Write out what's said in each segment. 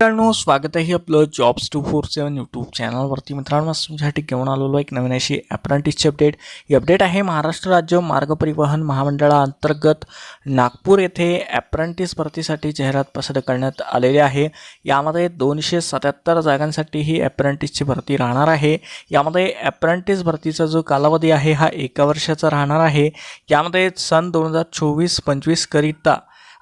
मित्रांनो स्वागत आहे आपलं jobs two four seven YouTube चॅनलवरती मित्रांनो तुमच्यासाठी घेऊन आलेलो एक नवीन अशी अप्रेंटिसची अपडेट ही अपडेट आहे महाराष्ट्र राज्य मार्ग परिवहन महामंडळाअंतर्गत नागपूर येथे अप्रेंटिस भरतीसाठी जाहिरात प्रसिद्ध करण्यात आलेली आहे. यामध्ये दोनशे सत्याहत्तर जागांसाठी ही अप्रेंटिसची भरती राहणार आहे. यामध्ये अप्रेंटिस भरतीचा जो कालावधी आहे हा एका वर्षाचा राहणार आहे. यामध्ये सन दोन हजार चोवीस पंचवीसकरिता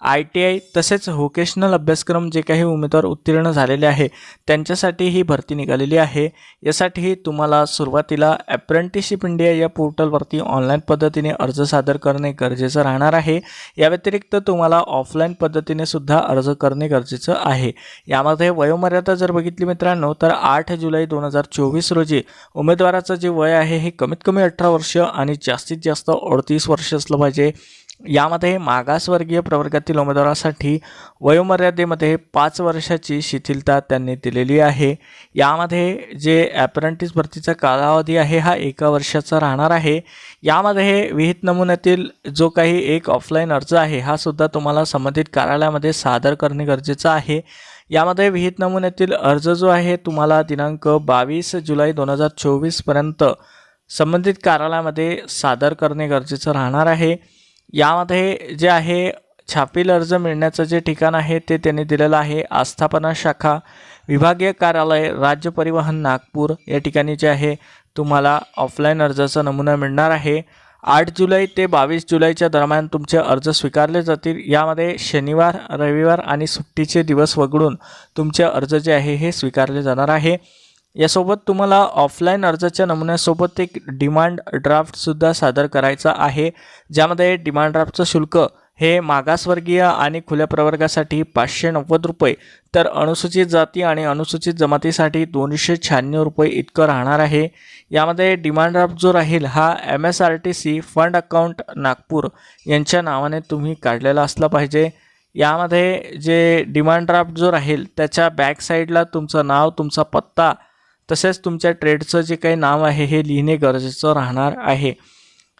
आय टी आय तसेच व्होकेशनल अभ्यासक्रम जे काही उमेदवार उत्तीर्ण झालेले आहे त्यांच्यासाठी ही भरती निघालेली आहे. यासाठी तुम्हाला सुरुवातीला ॲप्रेंटिसशिप इंडिया या पोर्टलवरती ऑनलाईन पद्धतीने अर्ज सादर करणे गरजेचं राहणार आहे. या व्यतिरिक्त तुम्हाला ऑफलाईन पद्धतीने सुद्धा अर्ज करणे गरजेचं आहे. यामध्ये वयोमर्यादा जर बघितली मित्रांनो तर आठ जुलै दोन हजार चोवीस रोजी उमेदवाराचं जे वय आहे हे कमीत कमी अठरा वर्ष आणि जास्तीत जास्त अडतीस वर्ष असलं पाहिजे. यामध्ये मागासवर्गीय प्रवर्गातील उमेदवारासाठी वयोमर्यादेमध्ये पाच वर्षाची शिथिलता त्यांनी दिलेली आहे. यामध्ये जे ॲप्रेंटिस भरतीचा कालावधी आहे हा एका वर्षाचा राहणार आहे. यामध्ये विहित नमुन्यातील जो काही एक ऑफलाईन अर्ज आहे हा सुद्धा तुम्हाला संबंधित कार्यालयामध्ये सादर करणे गरजेचं आहे. यामध्ये विहित नमुन्यातील अर्ज जो आहे तुम्हाला दिनांक बावीस जुलै दोन हजार चोवीसपर्यंत संबंधित कार्यालयामध्ये सादर करणे गरजेचं राहणार आहे. यामध्ये जे आहे छापील अर्ज मिळण्याचं जे ठिकाण आहे ते त्यांनी दिलेलं आहे. आस्थापना शाखा विभागीय कार्यालय राज्य परिवहन नागपूर या ठिकाणी जे आहे तुम्हाला ऑफलाईन अर्जाचा नमुना मिळणार आहे. आठ जुलै ते बावीस जुलैच्या दरम्यान तुमचे अर्ज स्वीकारले जातील. यामध्ये शनिवार रविवार आणि सुट्टीचे दिवस वगळून तुमचे अर्ज जे आहे हे स्वीकारले जाणार आहे. यासोबत तुम्हाला ऑफलाईन अर्जाच्या नमुन्यासोबत एक डिमांड ड्राफ्टसुद्धा सादर करायचा आहे ज्यामध्ये डिमांड ड्राफ्टचं शुल्क हे मागासवर्गीय आणि खुल्या प्रवर्गासाठी पाचशे नव्वद रुपये तर अनुसूचित जाती आणि अनुसूचित जमातीसाठी दोनशे शहाण्णव रुपये इतकं राहणार आहे. यामध्ये डिमांड ड्राफ्ट जो राहील हा M S R T C fund account Nagpur यांच्या नावाने तुम्ही काढलेला असला पाहिजे. यामध्ये जे डिमांड ड्राफ्ट जो राहील त्याच्या बॅक साईडला तुमचं नाव तुमचा पत्ता तसेच तुमच्या ट्रेडचं जे काही नाव आहे हे लिहिणे गरजेचं राहणार आहे.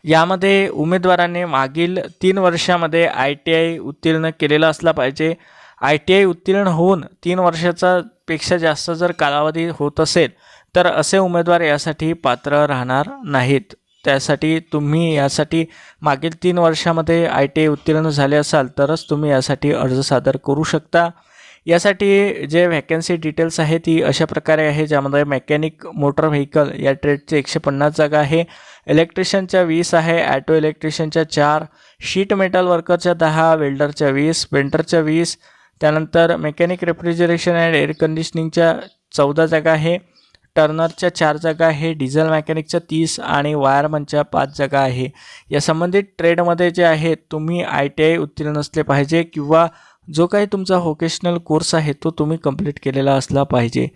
यामध्ये उमेदवाराने मागील तीन वर्षामध्ये आय टी आय उत्तीर्ण केलेला असला पाहिजे. आय टी आय उत्तीर्ण होऊन तीन वर्षाचा पेक्षा जास्त जर कालावधी होत असेल तर असे उमेदवार यासाठी पात्र राहणार नाहीत. त्यासाठी तुम्ही यासाठी मागील तीन वर्षामध्ये आय टी आय उत्तीर्ण झाले असाल तरच तुम्ही यासाठी अर्ज सादर करू शकता. यासाठी जे व्हॅकन्सी डिटेल्स आहे ती अशा प्रकारे आहे ज्यामध्ये मेकॅनिक मोटर व्हेकल या ट्रेडचे एकशे पन्नास जागा आहे. इलेक्ट्रिशियनच्या वीस आहे ॲटो इलेक्ट्रिशियनच्या चार शीट मेटल वर्करच्या दहा वेल्डरच्या वीस पेंटरच्या वीस. त्यानंतर मेकॅनिक रेफ्रिजरेशन अँड एअर कंडिशनिंगच्या चौदा जागा आहे. टर्नरच्या चार जागा आहे डिझेल मेकॅनिकच्या तीस आणि वायरमनच्या पाच जागा आहे. या संबंधित ट्रेडमध्ये जे आहे तुम्ही आय टी आय उत्तीर्ण असले पाहिजे किंवा जो काही तुमचा व्होकेशनल कोर्स आहे तो तुम्ही कंप्लीट केलेला असला पाहिजे.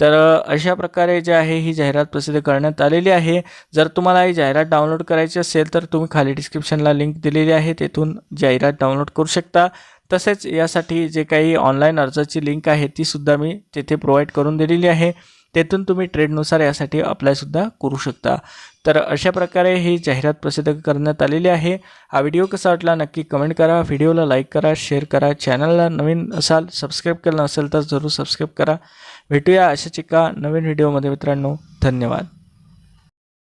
तर अशा प्रकारे जे आहे ही जाहिरात प्रसिद्ध करण्यात आलेली आहे. जर तुम्हाला ही जाहिरात डाउनलोड करायची असेल तर तुम्ही खाली डिस्क्रिप्शनला लिंक दिलेली आहे. तेथून जाहिरात डाउनलोड करू शकता. तसेच यासाठी जे काही ऑनलाईन अर्जाची लिंक आहे तीसुद्धा मी तेथे प्रोव्हाइड करून दिलेली आहे. तेथून तुम्ही ट्रेडनुसार यासाठी अप्लायसुद्धा करू शकता. तर अशा प्रकारे ही जाहिरात प्रसिद्ध करण्यात आलेली आहे. हा व्हिडिओ कसा वाटला नक्की कमेंट करा. व्हिडिओला लाईक करा शेअर करा. चॅनलला नवीन असाल सबस्क्राईब केलं नसेल तर जरूर सबस्क्राईब करा. भेटूया अशाच एका नवीन व्हिडिओमध्ये मित्रांनो. धन्यवाद.